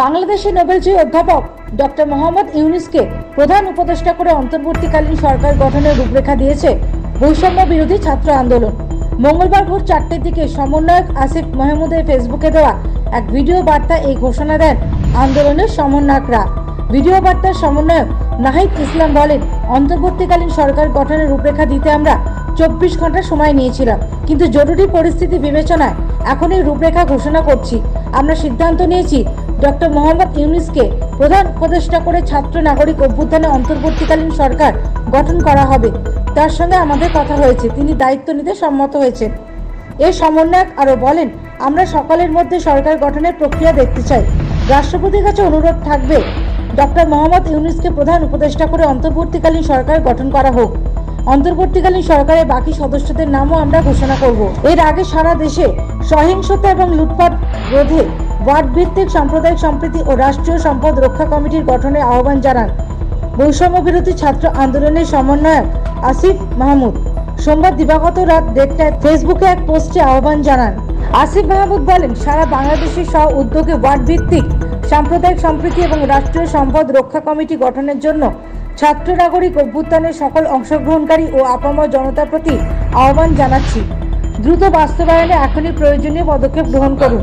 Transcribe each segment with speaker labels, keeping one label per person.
Speaker 1: বাংলাদেশের নোবেলজয়ী অধ্যাপক ডক্টর মোহাম্মদ ইউনুসকে প্রধান উপদেষ্টা করে অন্তর্বর্তীকালীন সরকার গঠনের রূপরেখা দিয়েছে বৈষম্য বিরোধী ছাত্র আন্দোলন। মঙ্গলবার ভোর চারটের দিকে সমন্বয়ক আসিফ মাহমুদের ফেসবুকে দেওয়া এক ভিডিও বার্তা এই ঘোষণা দেন আন্দোলনের সমন্বয়করা। ভিডিও বার্তার সমন্বয়ক নাহিদ ইসলাম বলেন, অন্তর্বর্তীকালীন সরকার গঠনের রূপরেখা দিতে আমরা চব্বিশ ঘণ্টা সময় নিয়েছিলাম, কিন্তু জরুরি পরিস্থিতি বিবেচনায় এখন এই রূপরেখা ঘোষণা করছি। আমরা সিদ্ধান্ত নিয়েছি ডক্টর মোহাম্মদ ইউনুসকে প্রধান উপদেষ্টা করে ছাত্র নাগরিক অভ্যুত্থানে অন্তর্বর্তীকালীন সরকার গঠন করা হবে। তার সঙ্গে আমাদের কথা হয়েছে। তিনি দায়িত্ব নিতে সম্মত হয়েছেন। এ সমন্বয়ক আরও বলেন, আমরা সকলের মধ্যে সরকার গঠনের প্রক্রিয়া দেখতে চাই। রাষ্ট্রপতির কাছে অনুরোধ থাকবে, ডক্টর মোহাম্মদ ইউনুসকে প্রধান উপদেষ্টা করে অন্তর্বর্তীকালীন সরকার গঠন করা হোক। অন্তর্বর্তীকালীন সরকারের বাকি সদস্যদের নামও আমরা ঘোষণা করব। এর আগে সারা দেশে সহিংসতা এবং লুটপাট রোধে ওয়ার্ড ভিত্তিক সাম্প্রদায়িক সম্প্রীতি ও রাষ্ট্রীয় সম্পদ রক্ষা কমিটির গঠনে আহ্বান জানান বৈষম্য বিরোধী ছাত্র আন্দোলনের সমন্বয়ক আসিফ মাহমুদ। সোমবার দিবাগত রাত দেড়টায় ফেসবুকে এক পোস্টে আহ্বান জানান, আসিফ মাহমুদ বলেন, সারা বাংলাদেশের সহ উদ্যোগে ওয়ার্ড ভিত্তিক সাম্প্রদায়িক সম্প্রীতি এবং রাষ্ট্রীয় সম্পদ রক্ষা কমিটি গঠনের জন্য ছাত্র নাগরিক অভ্যুত্থানের সকল অংশগ্রহণকারী ও আপামর জনতার প্রতি আহ্বান জানাচ্ছি। দ্রুত বাস্তবায়নে এখনই প্রয়োজনীয় পদক্ষেপ গ্রহণ করুন।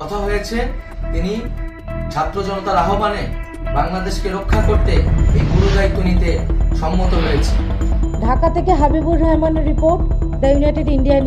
Speaker 2: কথা হয়েছে, তিনি ছাত্র জনতার আহ্বানে বাংলাদেশকে রক্ষা করতে এই গুরু দায়িত্ব নিতে সম্মত হয়েছে।
Speaker 1: ঢাকা থেকে হাবিবুর রহমানের রিপোর্ট, দ্য ইউনাইটেড ইন্ডিয়ান